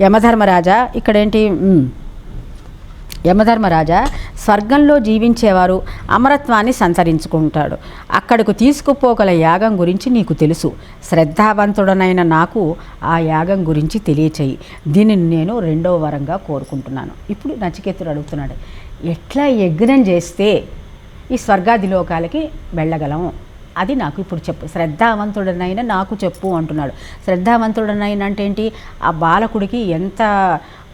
యమధర్మరాజా ఇక్కడేంటి? యమధర్మరాజా స్వర్గంలో జీవించేవారు అమరత్వాన్ని సంతరించుకుంటాడు. అక్కడకు తీసుకుపోగల యాగం గురించి నీకు తెలుసు. శ్రద్ధావంతుడనైన నాకు ఆ యాగం గురించి తెలియచేయి. దీనిని నేను రెండవ వరంగా కోరుకుంటున్నాను. ఇప్పుడు నచికేతుడు అడుగుతున్నాడు ఎట్లా యజ్ఞం చేస్తే ఈ స్వర్గాది లోకాలకి వెళ్ళగలం అది నాకు ఇప్పుడు చెప్పు. శ్రద్ధావంతుడనైనా నాకు చెప్పు అంటున్నాడు. శ్రద్ధావంతుడనైనా అంటే ఏంటి ఆ బాలకుడికి ఎంత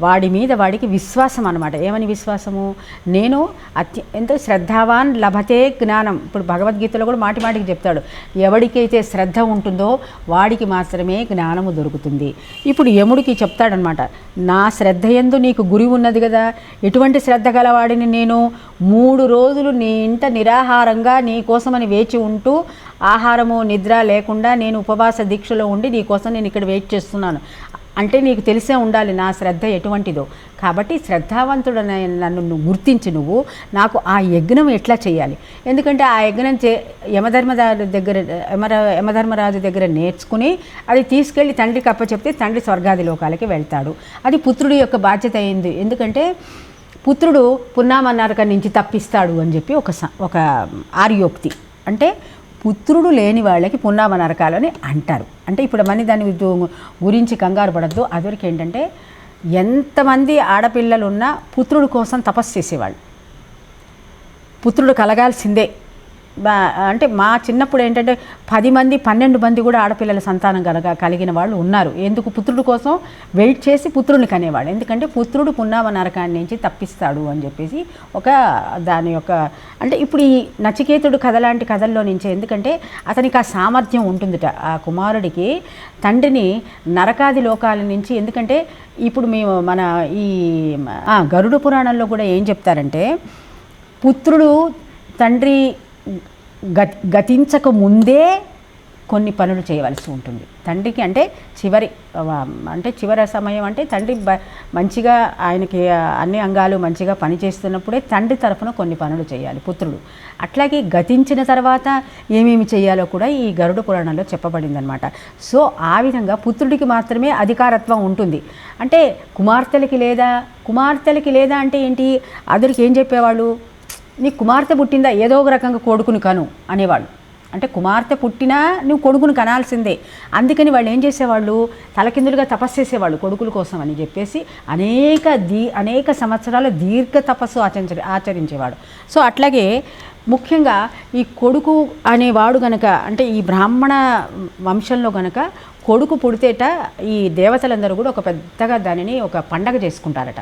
వాడి మీద వాడికి విశ్వాసం అనమాట ఏమని విశ్వాసము? నేను అత్య శ్రద్ధావాన్ లభతే జ్ఞానం. ఇప్పుడు భగవద్గీతలో కూడా మాటి మాటికి చెప్తాడు. ఎవడికైతే శ్రద్ధ ఉంటుందో వాడికి మాత్రమే జ్ఞానము దొరుకుతుంది. ఇప్పుడు యముడికి చెప్తాడనమాట నా శ్రద్ధ ఎందు నీకు గురి ఉన్నది కదా. ఎటువంటి శ్రద్ధ గలవాడిని నేను? మూడు రోజులు నీ ఇంట నిరాహారంగా నీ కోసమని వేచి ఉంటూ ఆహారము నిద్ర లేకుండా నేను ఉపవాస దీక్షలో ఉండి నీ కోసం నేను ఇక్కడ వెయిట్ చేస్తున్నాను. అంటే నీకు తెలిసే ఉండాలి నా శ్రద్ధ ఎటువంటిదో. కాబట్టి శ్రద్ధావంతుడనే నన్ను నువ్వు గుర్తించి నువ్వు నాకు ఆ యజ్ఞం ఎట్లా చేయాలి. ఎందుకంటే ఆ యజ్ఞం చే యమధర్మరాజు దగ్గర యమర యమధర్మరాజు దగ్గర నేర్చుకుని అది తీసుకెళ్ళి తండ్రికి అప్పచెప్తే తండ్రి స్వర్గాది లోకాలకి వెళ్తాడు. అది పుత్రుడి యొక్క బాధ్యత అయింది ఎందుకంటే పుత్రుడు పున్నామన్నారక నుంచి తప్పిస్తాడు అని చెప్పి ఒక స- ఒక ఆర్యోక్తి. అంటే పుత్రుడు లేని వాళ్ళకి పున్నామ అని అంటారు. అంటే ఇప్పుడు మనీ దాని గురించి కంగారు పడద్దు. అదివరకు ఏంటంటే ఎంతమంది ఆడపిల్లలు ఉన్నా పుత్రుడు కోసం తపస్సు చేసేవాళ్ళు. పుత్రుడు కలగాల్సిందే. అంటే మా చిన్నప్పుడు ఏంటంటే పది మంది పన్నెండు మంది కూడా ఆడపిల్లల సంతానం కలగ కలిగిన వాళ్ళు ఉన్నారు. ఎందుకు? పుత్రుడు కోసం వెయిట్ చేసి పుత్రుడిని కనేవాడు ఎందుకంటే పుత్రుడు పున్నామ నరకాన్ని నుంచి తప్పిస్తాడు అని చెప్పేసి ఒక దాని యొక్క అంటే ఇప్పుడు ఈ నచికేతుడు కథ లాంటి కథల్లో నుంచి ఎందుకంటే అతనికి ఆ సామర్థ్యం ఉంటుందిట. ఆ కుమారుడికి తండ్రిని నరకాది లోకాల నుంచి ఎందుకంటే ఇప్పుడు మేము మన ఈ గరుడు గరుడ పురాణంలో కూడా ఏం చెప్తారంటే పుత్రుడు తండ్రి గతించక ముందే కొన్ని పనులు చేయవలసి ఉంటుంది. తండ్రికి అంటే చివరి అంటే చివరి సమయం అంటే తండ్రి మంచిగా ఆయనకి అన్ని అంగాలు మంచిగా పనిచేస్తున్నప్పుడే తండ్రి తరఫున కొన్ని పనులు చేయాలి పుత్రుడు. అట్లాగే గతించిన తర్వాత ఏమేమి చేయాలో కూడా ఈ గరుడ పురాణంలో చెప్పబడిందనమాట సో ఆ విధంగా పుత్రుడికి మాత్రమే అధికారత్వం ఉంటుంది. అంటే కుమార్తెలకి లేదా కుమార్తెలకి లేదా అంటే ఏంటి? అదరికి ఏం చెప్పేవాళ్ళు? నీ కుమార్తె పుట్టిందా ఏదో ఒక రకంగా కొడుకుని కను అనేవాళ్ళు. అంటే కుమార్తె పుట్టినా నువ్వు కొడుకుని కనాల్సిందే. అందుకని వాళ్ళు ఏం చేసేవాళ్ళు? తలకిందులుగా తపస్సు చేసేవాళ్ళు కొడుకుల కోసం అని చెప్పేసి అనేక దీ అనేక సంవత్సరాలు దీర్ఘ తపస్సు ఆచరించ ఆచరించేవాడు. సో అట్లాగే ముఖ్యంగా ఈ కొడుకు అనేవాడు గనక అంటే ఈ బ్రాహ్మణ వంశంలో గనక కొడుకు పుడితేట ఈ దేవతలందరూ కూడా ఒక పెద్దగా దానిని ఒక పండగ చేసుకుంటారట.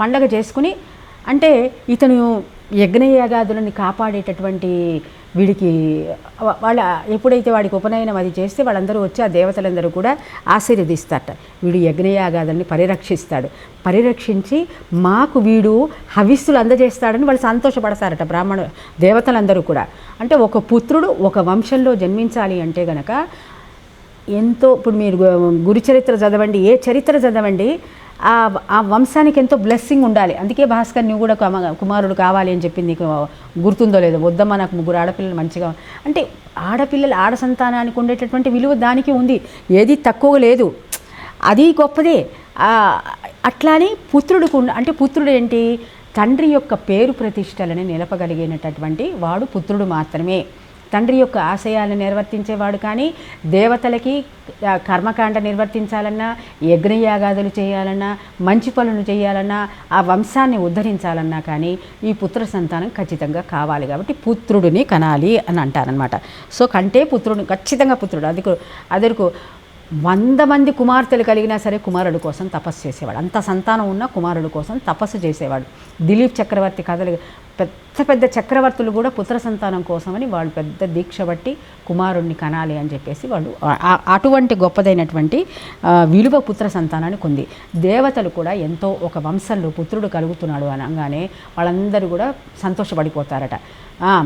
పండగ చేసుకుని అంటే ఇతను యజ్ఞయాగాదులని కాపాడేటటువంటి వీడికి వాళ్ళ ఎప్పుడైతే వాడికి ఉపనయనం అది చేస్తే వాళ్ళందరూ వచ్చి ఆ దేవతలందరూ కూడా ఆశీర్వదిస్తారట. వీడు యజ్ఞయాగాదుల్ని పరిరక్షిస్తాడు. పరిరక్షించి మాకు వీడు హవిస్సులు అందజేస్తాడని వాళ్ళు సంతోషపడతారట బ్రాహ్మణ దేవతలందరూ కూడా. అంటే ఒక పుత్రుడు ఒక వంశంలో జన్మించాలి అంటే గనక ఎంతో ఇప్పుడు మీరు గురుచరిత్ర చదవండి ఏ చరిత్ర చదవండి ఆ ఆ వంశానికి ఎంతో బ్లెస్సింగ్ ఉండాలి. అందుకే భాస్కర్ నువ్వు కూడా కుమారుడు కావాలి అని చెప్పింది. నీకు గుర్తుందో లేదో వద్దమ్మా నాకు ముగ్గురు ఆడపిల్లలు మంచిగా అంటే ఆడపిల్లలు ఆడ సంతానానికి ఉండేటటువంటి విలువ దానికి ఉంది. ఏది తక్కువ లేదు. అది గొప్పదే. అట్లానే పుత్రుడికి అంటే పుత్రుడు ఏంటి? తండ్రి యొక్క పేరు ప్రతిష్టలని నిలపగలిగినటువంటి వాడు పుత్రుడు మాత్రమే. తండ్రి యొక్క ఆశయాలను నిర్వర్తించేవాడు కానీ దేవతలకి కర్మకాండ నిర్వర్తించాలన్నా యజ్ఞయాగాదులు చేయాలన్నా మంచి పనులు చేయాలన్నా ఆ వంశాన్ని ఉద్ధరించాలన్నా కానీ ఈ పుత్ర సంతానం ఖచ్చితంగా కావాలి కాబట్టి పుత్రుడిని కనాలి అని అంటారనమాట సో కంటే పుత్రుడు ఖచ్చితంగా పుత్రుడు. అది అదరుకు వంద మంది కుమార్తెలు కలిగినా సరే కుమారుడు కోసం తపస్సు చేసేవాడు. అంత సంతానం ఉన్న కుమారుడు కోసం తపస్సు చేసేవాడు. దిలీప్ చక్రవర్తి కథలు పెద్ద పెద్ద చక్రవర్తులు కూడా పుత్ర సంతానం కోసమని వాళ్ళు పెద్ద దీక్ష బట్టి కుమారుడిని కనాలి అని చెప్పేసి వాళ్ళు అటువంటి గొప్పదైనటువంటి విలువ పుత్ర సంతానానికి ఉంది దేవతలు కూడా ఎంతో ఒక వంశంలో పుత్రుడు కలుగుతున్నాడు అనగానే వాళ్ళందరూ కూడా సంతోషపడిపోతారట.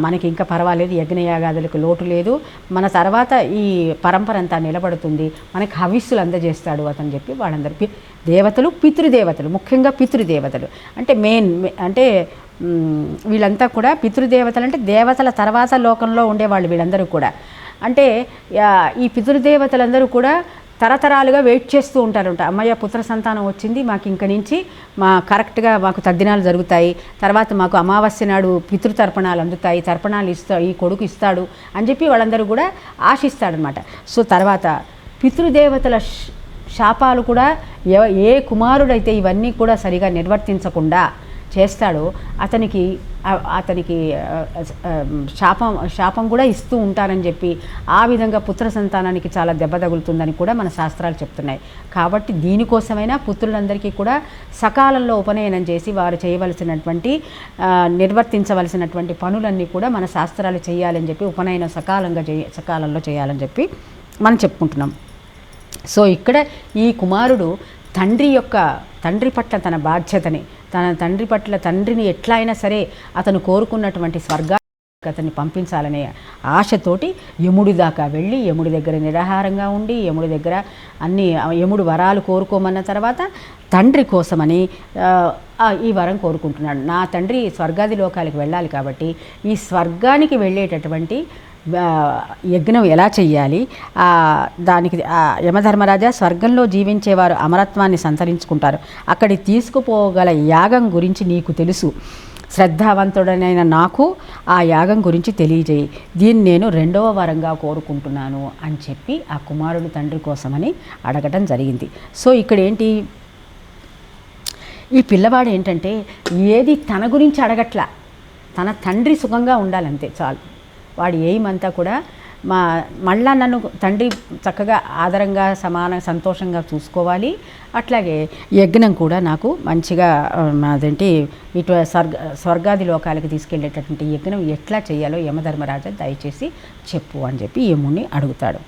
మనకి ఇంకా పర్వాలేదు యజ్ఞయాగాదులకు లోటు లేదు. మన తర్వాత ఈ పరంపర అంతా నిలబడుతుంది. మనకి హవిస్సులు అందజేస్తాడు అతని చెప్పి వాళ్ళందరూ. దేవతలు పితృదేవతలు ముఖ్యంగా పితృదేవతలు. అంటే మెయిన్ అంటే వీళ్ళంతా కూడా పితృదేవతలు అంటే దేవతల తర్వాత లోకంలో ఉండేవాళ్ళు వీళ్ళందరూ కూడా. అంటే ఈ పితృదేవతలందరూ కూడా తరతరాలుగా వెయిట్ చేస్తూ ఉంటారంట. అమ్మయ్య పుత్ర సంతానం వచ్చింది మాకు ఇంక నుంచి మా కరెక్ట్గా మాకు తద్దినాలు జరుగుతాయి. తర్వాత మాకు అమావాస్య నాడు పితృతర్పణాలు అందుతాయి తర్పణాలు ఇస్తా ఈ కొడుకు ఇస్తాడు అని చెప్పి వాళ్ళందరూ కూడా ఆశిస్తాడనమాట. సో తర్వాత పితృదేవతల శాపాలు కూడా ఏ కుమారుడైతే ఇవన్నీ కూడా సరిగా నిర్వర్తించకుండా చేస్తాడో అతనికి అతనికి శాపం శాపం కూడా ఇస్తూ ఉంటారని చెప్పి ఆ విధంగా పుత్ర సంతానానికి చాలా దెబ్బ తగులుతుందని కూడా మన శాస్త్రాలు చెప్తున్నాయి. కాబట్టి దీనికోసమైనా పుత్రులందరికీ కూడా సకాలంలో ఉపనయనం చేసి వారు చేయవలసినటువంటి నిర్వర్తించవలసినటువంటి పనులన్నీ కూడా మన శాస్త్రాలు చేయాలని చెప్పి ఉపనయనం సకాలంగా చేయ సకాలంలో చేయాలని చెప్పి మనం చెప్పుకుంటున్నాం. సో ఇక్కడ ఈ కుమారుడు తండ్రి యొక్క తండ్రి పట్ల తన బాధ్యతని తన తండ్రి పట్ల తండ్రిని ఎట్లా అయినా సరే అతను కోరుకున్నటువంటి స్వర్గా అతన్ని పంపించాలనే ఆశతోటి యముడి దాకా వెళ్ళి యముడి దగ్గర నిరాహారంగా ఉండి యముడి దగ్గర అన్ని యముడు వరాలు కోరుకోమన్న తర్వాత తండ్రి కోసమని ఈ వరం కోరుకుంటున్నాడు. నా తండ్రి స్వర్గాది లోకాలకు వెళ్ళాలి కాబట్టి ఈ స్వర్గానికి వెళ్ళేటటువంటి యజ్ఞం ఎలా చెయ్యాలి? దానికి ఆ, యమధర్మరాజా స్వర్గంలో జీవించేవారు అమరత్వాన్ని సంతరించుకుంటారు. అక్కడి తీసుకుపోగల యాగం గురించి నీకు తెలుసు. శ్రద్ధావంతుడనైన నాకు ఆ యాగం గురించి తెలియజేయి. దీన్ని నేను రెండవ వరంగా కోరుకుంటున్నాను అని చెప్పి ఆ కుమారుడు తండ్రి కోసమని అడగటం జరిగింది. సో ఇక్కడ ఏంటి ఈ పిల్లవాడు ఏంటంటే ఏది తన గురించి అడగట్లా. తన తండ్రి సుఖంగా ఉండాలంతే చాలు. వాడు ఏమంతా కూడా మా మళ్ళా నన్ను తండ్రి చక్కగా ఆదరంగా సమాన సంతోషంగా చూసుకోవాలి. అట్లాగే యజ్ఞం కూడా నాకు మంచిగా అదేంటి ఇటు స్వర్గ స్వర్గాది లోకాలకు తీసుకెళ్ళేటటువంటి యజ్ఞం ఎట్లా చేయాలో యమధర్మరాజా దయచేసి చెప్పు అని చెప్పి యముని అడుగుతాడు.